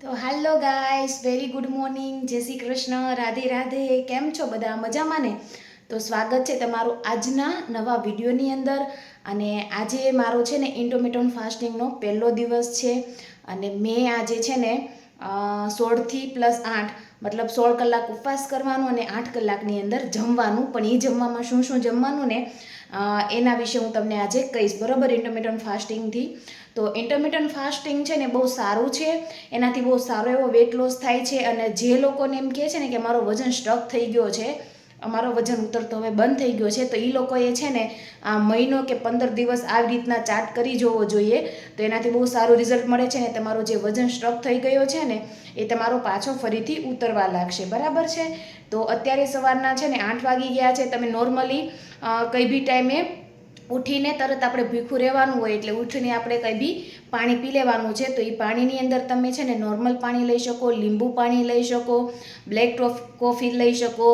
તો hello guys very good morning જય શ્રી કૃષ્ણ, રાધે રાધે. કેમ છો બધા? મજામાં ને? તો સ્વાગત છે તમારું આજના નવા વિડીયોની અંદર. અને આજે મારો છે ને ઇન્ટોમેટોન ફાસ્ટિંગનો પહેલો દિવસ છે. અને મેં આજે છે ને સોળથી પ્લસ આઠ, મતલબ સોળ કલાક ઉપવાસ કરવાનો અને આઠ કલાકની અંદર જમવાનું, પણ એ જમવામાં શું શું જમવાનું ને એના વિશે હું તમને આજે કહીશ. બરાબર? ઇન્ટરમિટન્ટ ફાસ્ટિંગથી તો ઇન્ટરમિટન્ટ ફાસ્ટિંગ છે ને બહુ સારું છે. એનાથી બહુ સારો એવો વેટ લોસ થાય છે અને જે લોકોને એમ કહે છે ને કે મારો વજન સ્ટક થઈ ગયો છે, અમારો વજન ઉતરતો હવે બંધ થઈ ગયો છે, તો એ લોકોએ છે ને આ મહિનો કે પંદર દિવસ આવી રીતના ચાર્ટ કરી જોવો જોઈએ. તો એનાથી બહુ સારું રિઝલ્ટ મળે છે ને તમારો જે વજન સ્ટ્રક થઈ ગયો છે ને એ તમારો પાછો ફરીથી ઉતરવા લાગશે. બરાબર છે? તો અત્યારે સવારના છે ને આઠ વાગી ગયા છે. તમે નોર્મલી કઈ બી ટાઈમે ઉઠીને તરત આપણે ભૂખું રહેવાનું હોય એટલે ઉઠીને આપણે કંઈ બી પાણી પી લેવાનું છે, તો એ પાણીની અંદર તમે છે ને નોર્મલ પાણી લઈ શકો, લીંબુ પાણી લઈ શકો, બ્લેક કોફી લઈ શકો,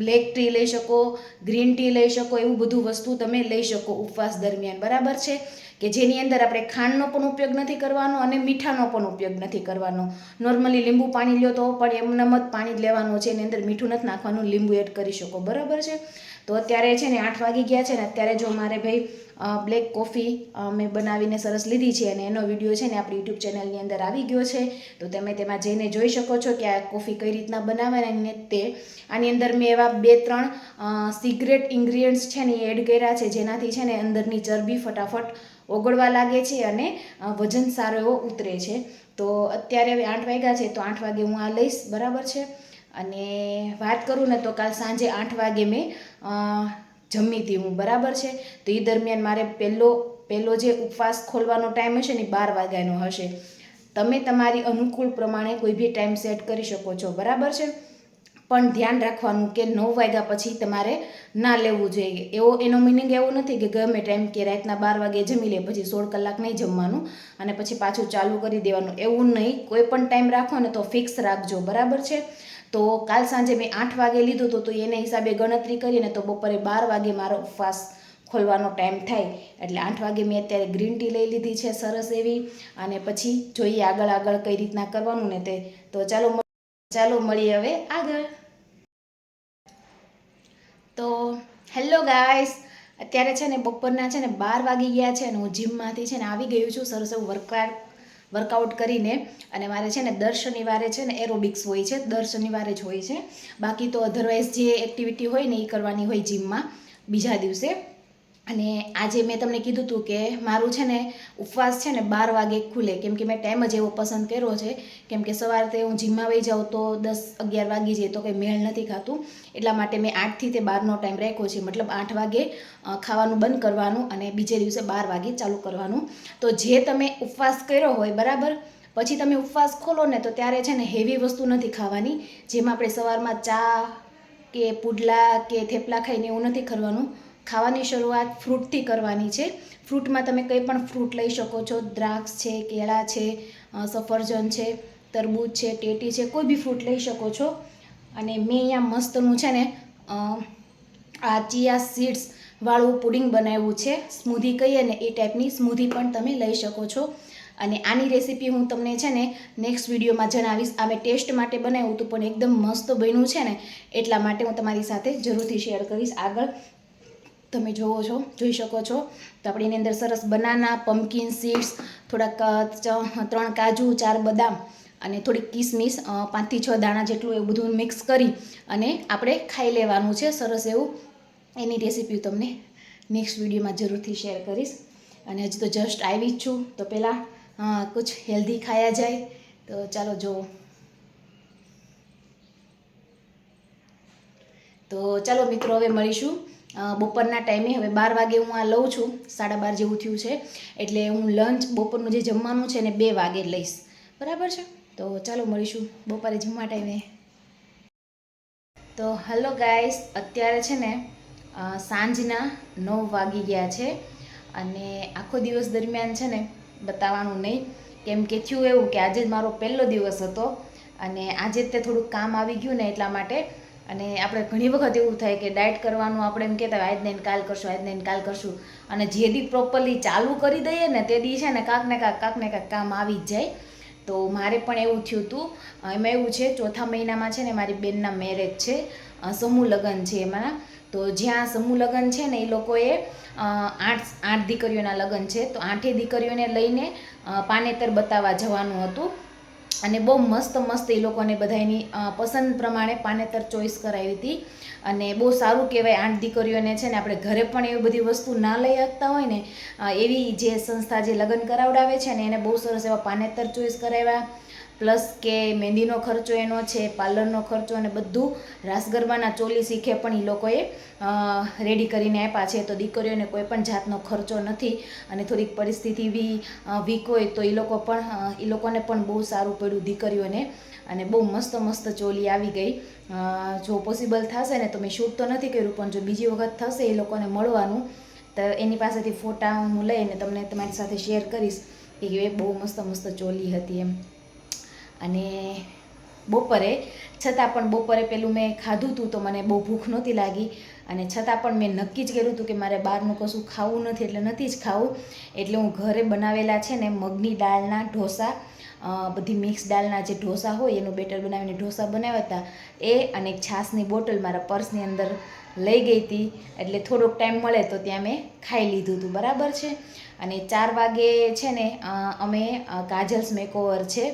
બ્લેક ટી લઈ શકો, ગ્રીન ટી લઈ શકો, એવું બધું વસ્તુ તમે લઈ શકો ઉપવાસ દરમિયાન. બરાબર છે? કે જેની અંદર આપણે ખાંડનો પણ ઉપયોગ નથી કરવાનો અને મીઠાનો પણ ઉપયોગ નથી કરવાનો. નોર્મલી લીંબુ પાણી લ્યો તો, પણ એમનેમ જ પાણી લેવાનું છે. એની અંદર મીઠું નથી નાખવાનું, લીંબુ એડ કરી શકો. બરાબર છે? તો અત્યારે છે ને આઠ વાગી ગયા છે ને, અત્યારે જો મારે ભાઈ બ્લેક કોફી મેં બનાવીને સરસ લીધી છે અને એનો વીડિયો છે ને આપણી યુટ્યુબ ચેનલની અંદર આવી ગયો છે. તો તમે તેમાં જઈને જોઈ શકો છો કે આ કોફી કઈ રીતના બનાવે અને તે. આની અંદર મેં એવા બે, ત્રણ સિગરેટ ઇન્ગ્રીડિયન્ટ્સ છે ને એડ કર્યા છે. જેનાથી છે ને અંદરની ચરબી ફટાફટ ઓગળવા લાગે છે અને વજન સારો એવો ઉતરે છે. તો અત્યારે હવે આઠ વાગ્યા છે, તો આઠ વાગે હું આ લઈશ, બરાબર છે? અને વાત કરું ને તો કાલ સાંજે આઠ વાગે મેં જમીતી હું, બરાબર છે? તો એ દરમિયાન મારે પહેલો પહેલો જે ઉપવાસ ખોલવાનો ટાઈમ હશે ને બાર વાગ્યાનો હશે. તમે તમારી અનુકૂળ પ્રમાણે કોઈ બી ટાઈમ સેટ કરી શકો છો, બરાબર છે? પણ ધ્યાન રાખવાનું કે નવ વાગ્યા પછી તમારે ના લેવું જોઈએ. એવો, એનો મિનિંગ એવો નથી કે ગમે ટાઈમ કે રાતના બાર વાગે જમી લે, પછી સોળ કલાક નહીં જમવાનું અને પછી પાછું ચાલુ કરી દેવાનું. એવું નહીં. કોઈ પણ ટાઈમ રાખો ને તો ફિક્સ રાખજો. બરાબર છે? તો કાલ સાંજે મેં આઠ વાગે લીધું હતું, તો એને હિસાબે ગણતરી કરીને તો બપોરે બાર વાગે મારો ઉપવાસ ખોલવાનો ટાઈમ થાય. એટલે આઠ વાગે મેં અત્યારે ગ્રીન ટી લઈ લીધી છે સરસ એવી. અને પછી જોઈએ આગળ આગળ કઈ રીતના કરવાનું ને તે. તો ચાલો ચાલો મળીએ હવે આગળ. તો હેલો ગાઈસ, અત્યારે છે ને બપોરના છે ને બાર વાગી ગયા છે અને હું જીમમાંથી છે ને આવી ગયું છું સરસ એવું વર્કઆઉટ વર્કઆઉટ કરીને. અને મારે છે ને દર શનિવારે છે ને એરોબિક્સ હોય છે, દર શનિવારે જ હોય છે. બાકી તો અધરવાઇઝ જે એક્ટિવિટી હોય ને એ કરવાની હોય જીમમાં બીજા દિવસે. અને આજે મેં તમને કીધું હતું કે મારું છે ને ઉપવાસ છે ને બાર વાગે ખુલે. કેમ કે મેં ટાઈમ જ એવો પસંદ કર્યો છે. કેમ કે સવારે હું જીમમાં વહી જાઉં તો દસ અગિયાર વાગી જાય તો કંઈ મેળ નથી ખાતું. એટલા માટે મેં આઠથી તે બારનો ટાઈમ રાખ્યો છે. મતલબ આઠ વાગે ખાવાનું બંધ કરવાનું અને બીજે દિવસે બાર વાગે ચાલુ કરવાનું. તો જે તમે ઉપવાસ કર્યો હોય, બરાબર? પછી તમે ઉપવાસ ખોલો ને તો ત્યારે છે ને હેવી વસ્તુ નથી ખાવાની. જેમાં આપણે સવારમાં ચા કે પુડલા કે થેપલા ખાઈને એવું નથી કરવાનું ખાવાની શરૂઆત ફ્રૂટથી કરવાની છે. ફ્રૂટમાં તમે કંઈ પણ ફ્રૂટ લઈ શકો છો. દ્રાક્ષ છે, કેળા છે સફરજન છે, તરબૂચ છે, ટેટી છે, કોઈ બી ફ્રૂટ લઈ શકો છો. અને મેં અહીંયા મસ્તનું છે ને આ ચિયા સીડ્સ વાળું પુડિંગ બનાવ્યું છે. સ્મૂધી કહીએ ને એ ટાઈપની સ્મૂધી પણ તમે લઈ શકો છો. અને આની રેસીપી હું તમને છે ને નેક્સ્ટ વિડીયોમાં જણાવીશ. આ મેં ટેસ્ટ માટે બનાવ્યું હતું, પણ એકદમ મસ્ત બન્યું છે ને, એટલા માટે હું તમારી સાથે જરૂરથી શેર કરીશ આગળ. તમે જોવો છો, જોઈ શકો છો. તો આપણે એની અંદર સરસ બનાના પમ્પકિન સીડ્સ થોડાક ત્રણ કાજુ, ચાર બદામ અને થોડીક કિસમિસ પાંચથી છ દાણા જેટલું એવું બધું મિક્સ કરી અને આપણે ખાઈ લેવાનું છે. સરસ એવું. એની રેસીપી તમને નેક્સ્ટ વિડીયોમાં જરૂરથી શેર કરીશ. અને હજી તો જસ્ટ આવી જ છું. તો પહેલાં કુછ હેલ્ધી ખાયા જાય. તો ચાલો જુઓ તો ચાલો મિત્રો, હવે મળીશું. બપોરના ટાઈમે હવે બાર વાગે હું આ લઉં છું. સાડા બાર જેવું થયું છે. એટલે હું લંચ બપોરનું જે જમવાનું છે ને બે વાગે લઈશ. બરાબર છે? તો ચાલો મળીશું બપોરે જમવા ટાઈમે. તો હલો ગાઈસ અત્યારે છે ને સાંજના નવ વાગી ગયા છે. અને આખો દિવસ દરમિયાન છે ને, બતાવવાનું નહીં. કેમ કે થયું એવું કે આજે જ મારો પહેલો દિવસ હતો. અને આજે તે થોડુંક કામ આવી ગયું ને એટલા માટે અને આપણે ઘણી વખત એવું થાય કે ડાયટ કરવાનું આપણે એમ કહેતા આજ નહીં કાલ કરશું, આજ નહીં કાલ કરશું. અને જે દી પ્રોપરલી ચાલુ કરી દઈએ ને તે દી છે ને કાંક ને કાંક કાંક ને કાંક કામ આવી જ જાય. તો મારે પણ એવું થયું હતું. એમાં એવું છે, ચોથા મહિનામાં છે ને મારી બેનના મેરેજ છે. સમૂહ લગ્ન છે એમાં. તો જ્યાં સમૂહ લગ્ન છે ને એ લોકોએ આઠ આઠ દીકરીઓના લગ્ન છે. તો આઠે દીકરીઓને લઈને પાનેતર બતાવવા જવાનું હતું. અને બહુ મસ્ત મસ્ત એ લોકોને બધા એની પસંદ પ્રમાણે પાનેતર ચોઈસ કરાવી હતી. અને બહુ સારું કહેવાય આઠ દીકરીઓને છે ને આપણે ઘરે પણ એવી બધી વસ્તુ ના લઈ શકતા હોય ને એવી જે સંસ્થા જે લગ્ન કરાવડાવે છે ને, એને બહુ સરસ એવા પાનેતર ચોઈસ કરાવ્યા. પ્લસ કે મહેંદીનો ખર્ચો એનો છે, પાર્લરનો ખર્ચો અને બધું રાસ ગરબાના ચોલી શીખે પણ એ લોકોએ રેડી કરીને આપ્યા છે. તો દીકરીઓને કોઈ પણ જાતનો ખર્ચો નથી અને થોડીક પરિસ્થિતિ બી વીક હોય તો એ લોકો પણ એ લોકોને પણ બહુ સારું પડ્યું દીકરીઓને. અને બહુ મસ્ત મસ્ત ચોલી આવી ગઈ. જો પોસિબલ થશે ને તો મેં શૂટ તો નથી કર્યું, પણ જો બીજી વખત થશે એ લોકોને મળવાનું, તો એની પાસેથી ફોટા હું લઈને તમને તમારી સાથે શેર કરીશ. કે એ બહુ મસ્ત મસ્ત ચોલી હતી એમ. અને બપોરે, છતાં પણ બપોરે પેલું મેં ખાધું હતું તો મને બહુ ભૂખ નહોતી લાગી અને છતાં પણ મેં નક્કી જ કર્યું હતું કે મારે બહારનું કશું ખાવું નથી એટલે નથી જ ખાવું. એટલે હું ઘરે બનાવેલા છે ને મગની દાળના ઢોસા બધી મિક્સ દાળના જે ઢોસા હોય એનું બેટર બનાવીને ઢોસા બનાવ્યા હતા. એ અને એક છાશની બોટલ મારા પર્સની અંદર લઈ ગઈ હતી. એટલે થોડોક ટાઈમ મળે તો ત્યાં મેં ખાઈ લીધું હતું. બરાબર છે? અને ચાર વાગે છે ને અમે કાજલ્સ મેકઓવર છે.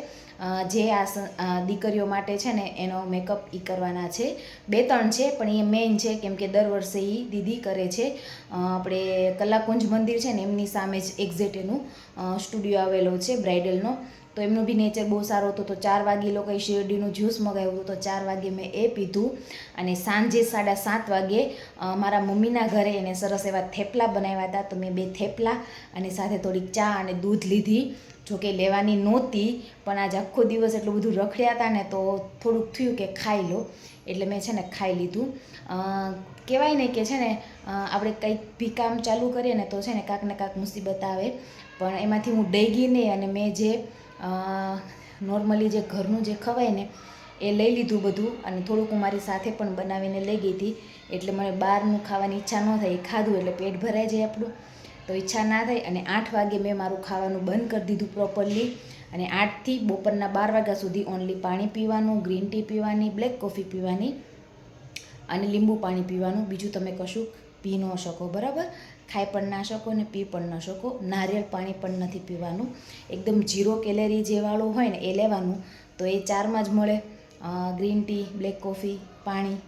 જે આ દીકરીઓ માટે છે ને, એનો મેકઅપ એ કરવાના છે. બે ત્રણ છે, પણ એ મેઇન છે, કેમ કે દર વર્ષે એ દીદી કરે છે. આપણે કલાકુંજ મંદિર છે ને, એમની સામે જ એક્ઝેટ એનું સ્ટુડિયો આવેલો છે બ્રાઇડલનો તો એમનું બી નેચર બહુ સારો હતો. તો ચાર વાગે એ લોકોએ શેરડીનું જ્યુસ મગાવ્યું હતું, તો ચાર વાગે મેં એ પીધું. અને સાંજે સાડા સાત વાગે મારા મમ્મીના ઘરે એને સરસ એવા થેપલા બનાવ્યા હતા. તો મેં બે થેપલા અને સાથે થોડીક ચા અને દૂધ લીધી. જોકે લેવાની નહોતી, પણ આજે આખો દિવસ એટલું બધું રખડ્યા હતા ને તો થોડુંક થયું કે ખાઈ લો. એટલે મેં છે ને ખાઈ લીધું. કહેવાય ને કે છે ને આપણે કંઈક બી કામ ચાલુ કરીએ ને તો છે ને કાંક ને કાંક મુસીબત આવે. પણ એમાંથી હું ડઈ ગઈ નહીં અને મેં જે નોર્મલી જે ઘરનું જે ખવાય ને, એ લઈ લીધું બધું અને થોડુંક હું મારી સાથે પણ બનાવીને લઈ ગઈ હતી. એટલે મને બહારનું ખાવાની ઈચ્છા ન થઈ ખાધું એટલે પેટ ભરાઈ જાય આપણું. તો ઈચ્છા ના થઈ અને આઠ વાગે મેં મારું ખાવાનું બંધ કરી દીધું પ્રોપરલી અને આઠથી બપોરના બાર વાગ્યા સુધી ઓનલી પાણી પીવાનું ગ્રીન ટી પીવાની બ્લેક કોફી પીવાની અને લીંબુ પાણી પીવાનું. બીજું તમે કશું પી ન શકો, બરાબર? ખાઈ પણ ના શકો ને પી પણ ન શકો. નારિયેળ પાણી પણ નથી પીવાનું. એકદમ ઝીરો કેલેરી જેવાળું હોય ને એ લેવાનું. તો એ ચારમાં જ મળે ગ્રીન ટી બ્લેક કોફી પાણી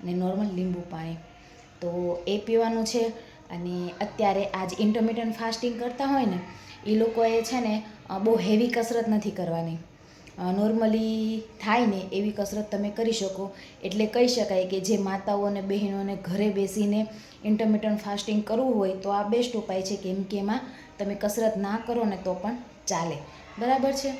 અને નોર્મલ લીંબુ પાણી. તો એ પીવાનું છે. અને અત્યારે આજ ઇન્ટરમિટન્ટ ફાસ્ટિંગ કરતા હોય ને, એ લોકોએ છે ને બહુ હેવી કસરત નથી કરવાની. નોર્મલી થાય ને એવી કસરત તમે કરી શકો. એટલે કહી શકાય કે જે માતાઓ અને બહેનોને ઘરે બેસીને ઇન્ટરમિટન્ટ ફાસ્ટિંગ કરવું હોય, તો આ બેસ્ટ ઉપાય છે કેમ કે એમાં તમે કસરત ના કરો ને તો પણ ચાલે. બરાબર છે?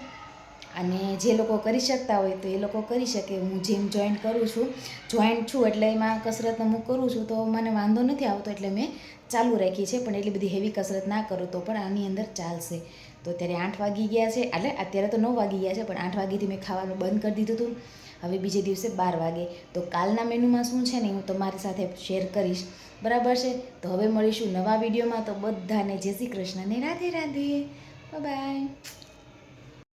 અને જે લોકો કરી શકતા હોય તો એ લોકો કરી શકે. હું જીમ જોઈન કરું છું. જોઈન્ટ છું એટલે એમાં કસરત હું કરું છું તો મને વાંધો નથી આવતો એટલે મેં ચાલુ રાખી છે. પણ એટલી બધી હેવી કસરત ના કરું તો પણ આની અંદર ચાલશે. તો અત્યારે આઠ વાગી ગયા છે. એટલે અત્યારે તો નવ વાગી ગયા છે, પણ આઠ વાગ્યાથી મેં ખાવાનું બંધ કરી દીધું હતું. હવે બીજે દિવસે બાર વાગે. તો કાલના મેનુમાં શું છે ને હું તમારી સાથે શેર કરીશ. બરાબર છે? તો હવે મળીશું નવા વિડીયોમાં. તો બધાને જય શ્રી કૃષ્ણને રાધે રાધે. બાય